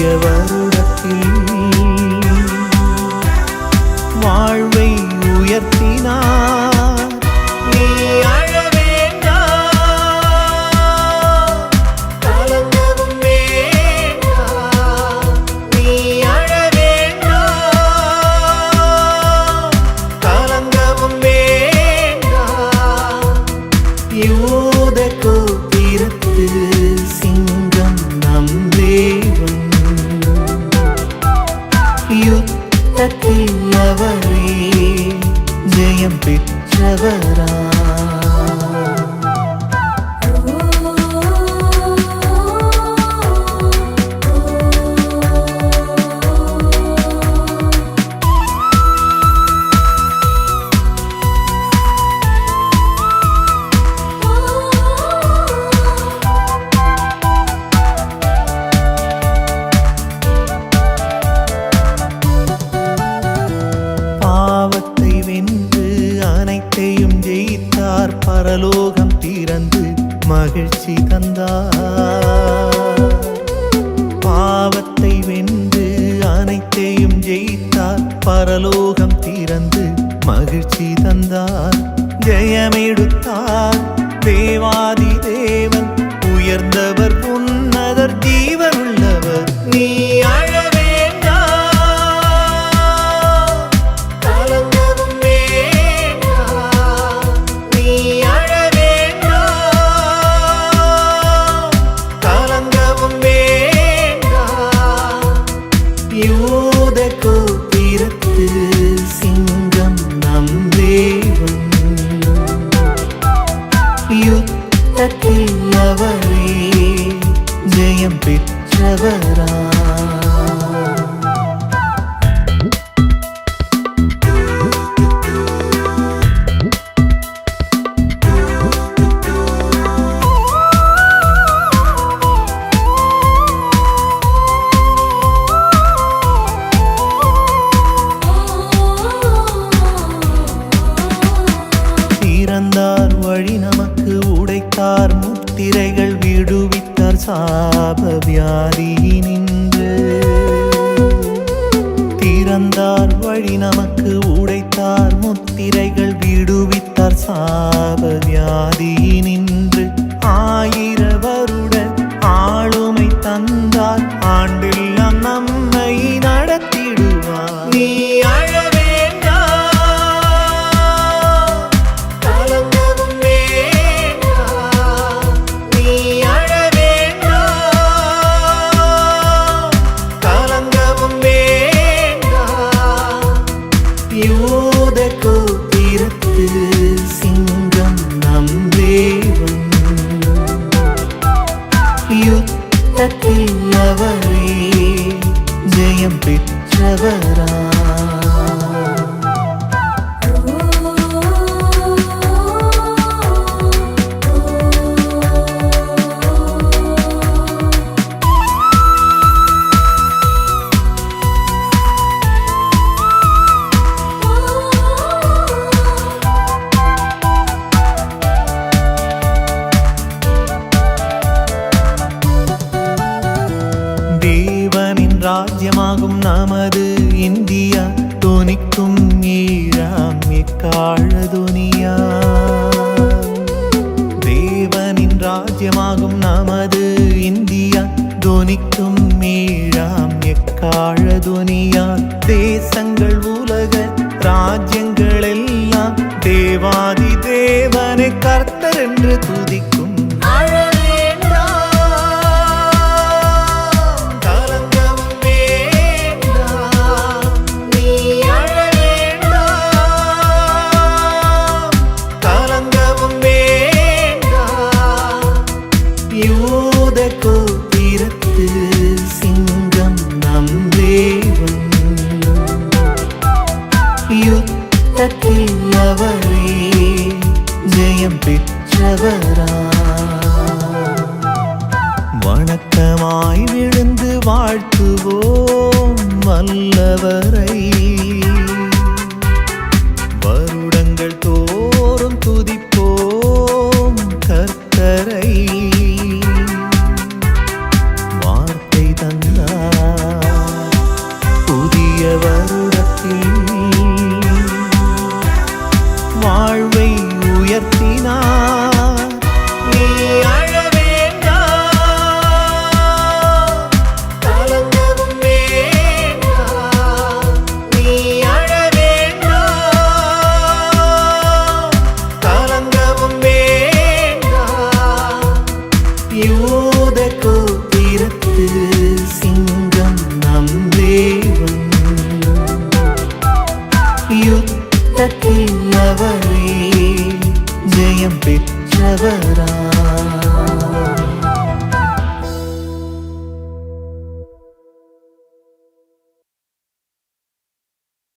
புதிய வருடத்தில் வாழ்வை உயர்த்தினார். நீ அழ யூத கோத்திரத்து பரலோகம் திறந்து மகிழ்ச்சி தந்தார். பாவத்தை வென்று அனைத்தையும் ஜெயித்தார். பரலோகம் திறந்து மகிழ்ச்சி தந்தார். ஜெயமெடு நம்பி நமக்கு உடைத்தார் முத்திரைகள் விடுவித்தார் சாப நின்று ஆயிரம் ராஜ்யமாகும் நமது இந்தியா. துணிக்கும் ஈழம் எக்காழதுனியா தேவனின் ராஜ்யமாகும் நமது இந்தியா. துணிக்கும் ஈழம் எக்காழதுனியா தேசங்கள் உலக ராஜ்யங்கள் எல்லாம் தேவாதி தேவனை கர்த்தர் என்று துதிக்கும் யுத்தத்தில் அவரே ஜெயம் பெற்றவரா? வணக்கமாய் விழுந்து வாழ்த்துவோம். யுத்தத்தில் ஜெயம் பெற்றவரா?